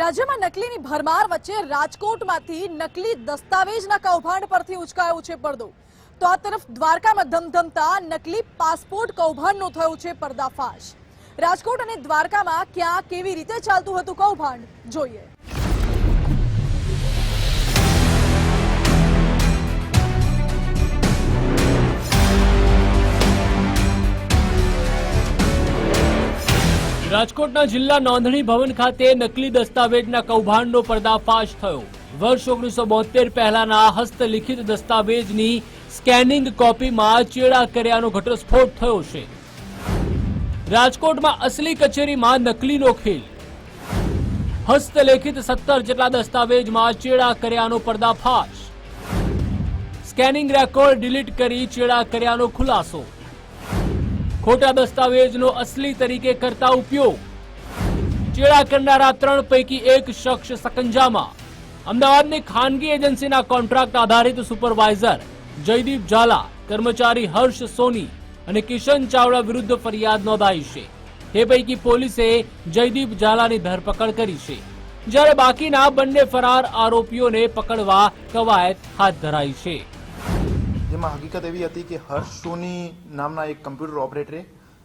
રાજ્યમાં નકલીની ભરમાર વચ્ચે રાજકોટમાંથી નકલી દસ્તાવેજના કૌભાંડ પરથી ઉચકાયો છે પડદો. તો આ તરફ દ્વારકામાં ધમધમતા, નકલી પાસપોર્ટ કૌભાંડનો થયો છે પર્દાફાશ. રાજકોટ અને દ્વારકામાં ક્યાં કેવી રીતે ચાલતું હતું કૌભાંડ? જોઈએ. રાજકોટના જિલ્લા નોંધણી ભવન ખાતે નકલી દસ્તાવેજના કૌભાંડનો પર્દાફાશ થયો. વર્ષ ઓગણીસો બોતેર પહેલાના હસ્તલિખિત દસ્તાવેજની સ્કેનિંગ કોપીમાં ચેડા કર્યાનો ઘટસ્ફોટ થયો છે. રાજકોટમાં અસલી કચેરીમાં નકલીનો ખેલ. હસ્તલેખિત સત્તર જેટલા દસ્તાવેજમાં ચેડા કર્યાનો પર્દાફાશ. સ્કેનિંગ રેકોર્ડ ડિલીટ કરી ચેડા કર્યાનો ખુલાસો. ખોટા દસ્તાવેજનો અસલી તરીકે કરતા ઉપયોગ. ચેડા કરનારા ત્રણ પૈકી એક શખ્સ સકંજામાં. અમદાવાદની ખાનગી એજન્સીના કોન્ટ્રાક્ટ આધારિત સુપરવાઇઝર જયદીપ ઝાલા, કર્મચારી હર્ષ સોની અને કિશન ચાવડા વિરુદ્ધ ફરિયાદ નોંધાઈ છે. તે પૈકી પોલીસે જયદીપ ઝાલાની ધરપકડ કરી છે. જ્યારે બાકીના બંને ફરાર આરોપીઓને પકડવા કવાયત હાથ ધરાઈ છે. જેમાં હકીકત એવી હતી કે હર્ષ સોની નામના એક કમ્પ્યુટર ઓપરેટરે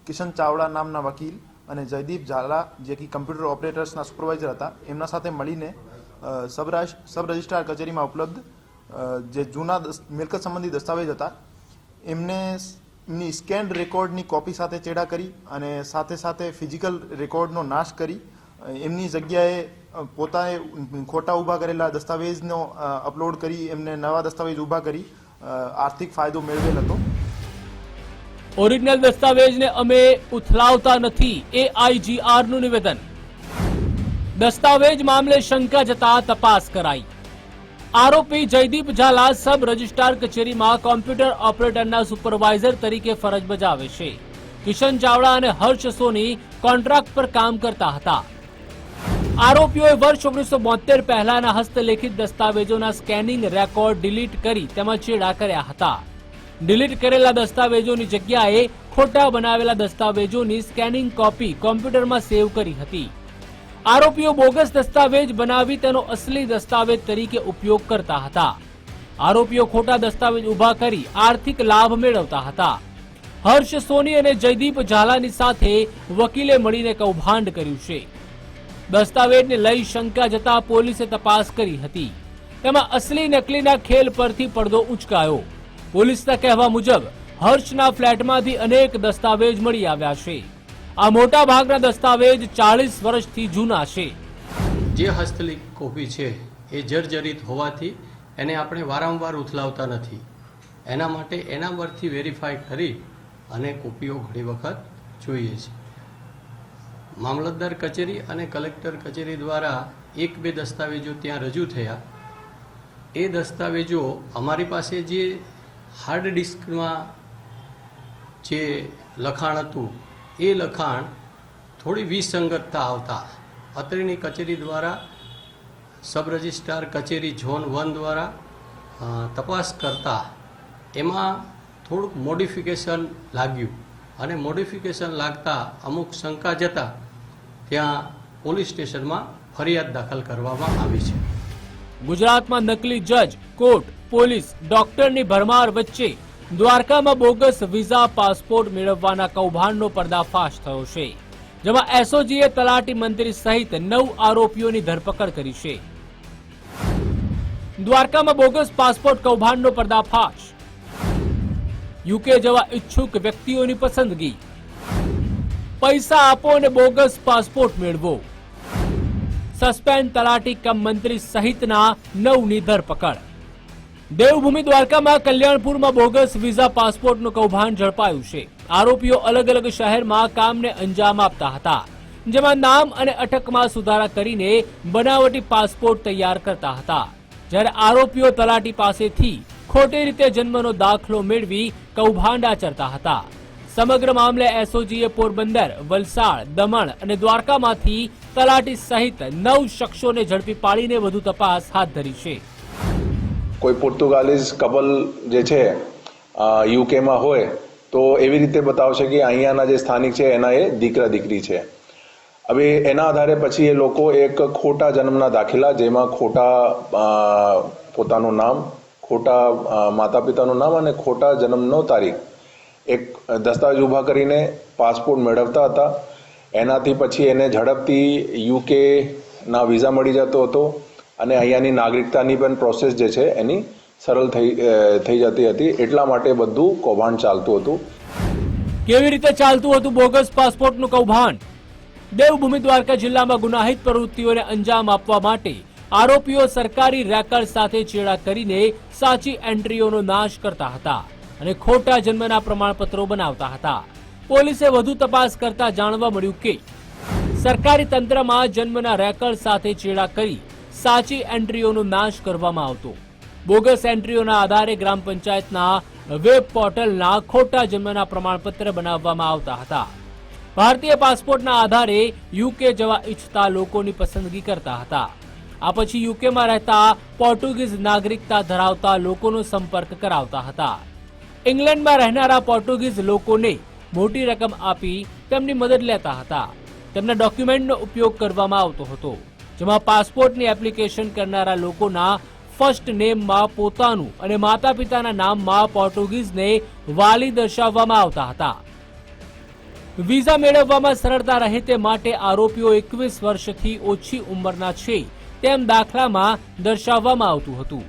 કિશન ચાવડા નામના વકીલ અને જયદીપ ઝાલા, જે કે કમ્પ્યુટર ઓપરેટર્સના સુપરવાઇઝર હતા, એમના સાથે મળીને સબ સબ રજિસ્ટ્રાર કચેરીમાં ઉપલબ્ધ જે જૂના મિલકત સંબંધી દસ્તાવેજ હતા, એમને એમની સ્કેન્ડ રેકોર્ડની કોપી સાથે ચેડા કરી અને સાથે સાથે ફિઝિકલ રેકોર્ડનો નાશ કરી એમની જગ્યાએ પોતાએ ખોટા ઊભા કરેલા દસ્તાવેજનો અપલોડ કરી, એમને નવા દસ્તાવેજ ઊભા કરી આર્થિક ફાયદો મેળવેલ હતો. ઓરિજિનલ દસ્તાવેજને અમે ઉથલાવતા નથી એઆઈજીઆરનું નિવેદન. દસ્તાવેજ મામલે શંકા જતા તપાસ કરાઈ. આરોપી જયદીપ ઝાલા સબ રજિસ્ટ્રાર કચેરીમાં કોમ્પ્યુટર ઓપરેટરના સુપરવાઇઝર તરીકે ફરજ બજાવે છે. કિશન ચાવડા અને હર્ષ સોની કોન્ટ્રાક્ટ પર કામ કરતા હતા. આરોપીઓએ વર્ષ ઓગણીસો બોતેર પહેલાના હસ્તલેખિત દસ્તાવેજોના સ્કેનિંગ રેકોર્ડ ડિલીટ કરી તેમાં ચેડા કર્યા હતા. ડિલીટ કરેલા દસ્તાવેજોની જગ્યાએ ખોટા બનાવેલા દસ્તાવેજોની સ્કેનિંગ કોપી કોમ્પ્યુટરમાં સેવ કરી હતી. આરોપીઓ બોગસ દસ્તાવેજ બનાવી તેનો અસલી દસ્તાવેજ તરીકે ઉપયોગ કરતા હતા. આરોપીઓ ખોટા દસ્તાવેજ ઊભા કરી આર્થિક લાભ મેળવતા હતા. હર્ષ સોની અને જયદીપ ઝાલાની સાથે વકીલે મળીને કૌભાંડ કર્યું છે. દસ્તાવેજને લઈ શંકા જતા પોલીસે તપાસ કરી હતી. તેમાં અસલી નકલીના ખેલ પરથી પડદો ઉચકાયો. પોલીસના કહેવા મુજબ, હર્ષના ફ્લેટમાંથી અનેક દસ્તાવેજ મળી આવ્યા છે. આ મોટા ભાગના દસ્તાવેજ ચાલીસ વર્ષથી જૂના છે. જે હસ્તલિક કોપી છે, એ જર્જરિત હોવાથી એને આપણે વારંવાર ઉથલાવતા નથી. એના માટે એના પરથી વેરીફાઈ કરી અને કોપીઓ ઘણી વખત જોઈએ છે. મામલતદાર કચેરી અને કલેક્ટર કચેરી દ્વારા એક બે દસ્તાવેજો ત્યાં રજૂ થયા. એ દસ્તાવેજો અમારી પાસે જે હાર્ડ ડિસ્કમાં જે લખાણ હતું, એ લખાણ થોડી વિસંગતતા આવતા. અત્રેની કચેરી દ્વારા સબ રજિસ્ટ્રાર કચેરી ઝોન વન દ્વારા તપાસ કરતા એમાં થોડુંક મોડિફિકેશન લાગ્યું. અને મોડિફિકેશન લાગતા અમુક શંકા જતા ત્યાં પોલીસ સ્ટેશનમાં ફરિયાદ દાખલ કરવામાં આવી છે. ગુજરાતમાં નકલી જજ, કોર્ટ, પોલીસ, ડોક્ટરની ભરમાર વચ્ચે દ્વારકામાં બોગસ વિઝા, પાસપોર્ટ મેળવવાના કૌભાંડનો પર્દાફાશ થયો છે, જેમાં એસઓજીએ તલાટી મંત્રી સહિત નવ આરોપીઓની ધરપકડ કરી છે. દ્વારકામાં બોગસ પાસપોર્ટ કૌભાંડનો પર્દાફાશ. યુકે જવા ઈચ્છુક વ્યક્તિઓની પસંદગી. પૈસા આપો અને બોગસ પાસપોર્ટ મેળવો. સસ્પેન્ડ તલાટી કમ મંત્રી સહિતના નવની ધરપકડ. દેવભૂમિ દ્વારકામાં કલ્યાણપુરમાં બોગસ વિઝા પાસપોર્ટનું કૌભાંડ ઝડપાયું છે. આરોપીઓ અલગ અલગ શહેરમાં કામને અંજામ આપતા હતા, જેમાં નામ અને અટકમાં સુધારા કરીને બનાવટી પાસપોર્ટ તૈયાર કરતા હતા. જ્યારે આરોપીઓ તલાટી પાસેથી ખોટી રીતે જન્મનો દાખલો મેળવી કૌભાંડ આચરતા હતા. સમગ્ર મામલે એસઓજીએ પોરબંદર, વલસાડ, દમણ અને દ્વારકામાંથી તલાટી સહિત નવ શખ્સોને ઝડપી પાડીને વધુ તપાસ હાથ ધરી છે. કોઈ પોર્તુગાલીઝ કપલ જે છે યુકેમાં હોય તો એવી રીતે બતાવશે કે અહીંયાના જે સ્થાનિક છે, એના એ દીકરા દીકરી છે. હવે એના આધારે પછી એ લોકો એક ખોટા જન્મના દાખલા જેમાં ખોટા પોતાનું નામ, ખોટા માતા પિતાનું નામ અને ખોટા જન્મનો તારીખ એક દસ્તાવેજ ઊભા કરીને પાસપોર્ટ મેળવતા હતા. એનાથી પછી એને ઝડપથી યુકેના વિઝા મળી જતો હતો અને અહીંયાની નાગરિકતાની પણ પ્રોસેસ જે છે એની સરળ થઈ થઈ જતી હતી. એટલા માટે બધું કૌભાંડ ચાલતું હતું. કેવી રીતે ચાલતું હતું બોગસ પાસપોર્ટનું કૌભાંડ? દેવભૂમિ દ્વારકા જિલ્લામાં ગુનાહિત પ્રવૃત્તિઓને અંજામ આપવા માટે આરોપીઓ સરકારી રેકર્ડ સાથે ચેડા કરીને સાચી એન્ટ્રીઓનો નાશ કરતા હતા. અને ખોટા જન્મના પ્રમાણપત્રો બનાવતા હતા. પોલીસે વધુ તપાસ કરતા જાણવા મળ્યું કે, સરકારી તંત્રમાં જન્મના રેકર્ડ સાથે ચેડા કરી સાચી એન્ટ્રીઓનો નાશ કરવામાં આવતો. બોગસ એન્ટ્રીઓના આધારે ગ્રામ પંચાયતના વેબ પોર્ટલના ખોટા જન્મના પ્રમાણપત્ર બનાવવામાં આવતા હતા. ભારતીય પાસપોર્ટના આધારે યુકે જવા ઈચ્છતા લોકોની પસંદગી કરતા હતા. આ પછી યુકેમાં રહેતા પોર્ટુગીઝ નાગરિકતા ધરાવતા લોકોનો સંપર્ક કરાવતા હતા. ઇંગ્લેન્ડમાં રહેનારા પોર્ટુગીઝ લોકોને મોટી રકમ આપી તેમની મદદ લેતા હતા. તેમના ડોક્યુમેન્ટનો ઉપયોગ કરવામાં આવતો હતો, જેમાં પાસપોર્ટની એપ્લિકેશન કરનારા લોકોના ફર્સ્ટ નેમમાં પોતાનું અને માતા પિતાના નામમાં પોર્ટુગીઝને વાલી દર્શાવવામાં આવતા હતા. વિઝા મેળવવામાં સરળતા રહે તે માટે આરોપીઓ એકવીસ વર્ષથી ઓછી ઉંમરના છે તેમ દાખલામાં દર્શાવવામાં આવતું હતું.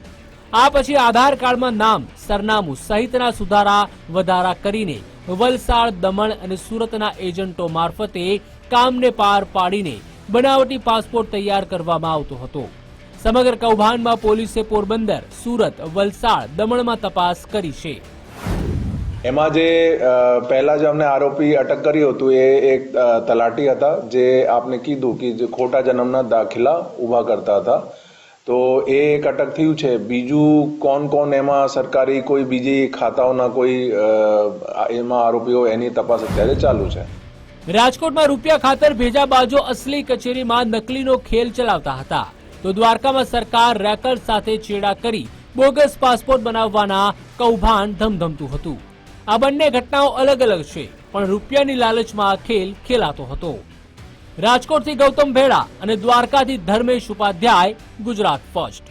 આ પછી આધાર કાર્ડમાં નામ, સરનામું સહિતના સુધારા વધારા કરીને વલસાડ, દમણ અને સુરતના એજન્ટો મારફતે કામને પાર પાડીને બનાવટી પાસપોર્ટ તૈયાર કરવામાં આવતો હતો. સમગ્ર કૌભાંડમાં પોલીસે પોરબંદર, સુરત, વલસાડ, દમણમાં તપાસ કરી છે. એમાં જે પહેલા જે અમને આરોપી અટક કર્યું હતું એ એક તલાટી હતા, જે આપને કીધું કે ખોટા જન્મના દાખલા ઊભા કરતા હતા. તો એ એક અટક થયું છે. બીજું કોણ કોણ એમાં સરકારી કોઈ બીજી ખાતાઓના કોઈ એમાં આરોપીઓ એની તપાસ અત્યારે ચાલુ છે. રાજકોટમાં રૂપિયા ખાતર ભેજા બાજો અસલી કચેરીમાં નકલીનો ખેલ ચલાવતા હતા. તો દ્વારકામાં સરકાર રેકર્ડ સાથે ચેડા કરી બોગસ પાસપોર્ટ બનાવવાના કૌભાંડ ધમધમતું હતું. આ બંને ઘટનાઓ અલગ અલગ છે, પણ રૂપિયાની લાલચમાં ખેલ ખેલાતો હતો. રાજકોટથી ગૌતમ ભેડા અને દ્વારકાથી ધર્મેશ ઉપાધ્યાય ગુજરાત ફર્સ્ટ.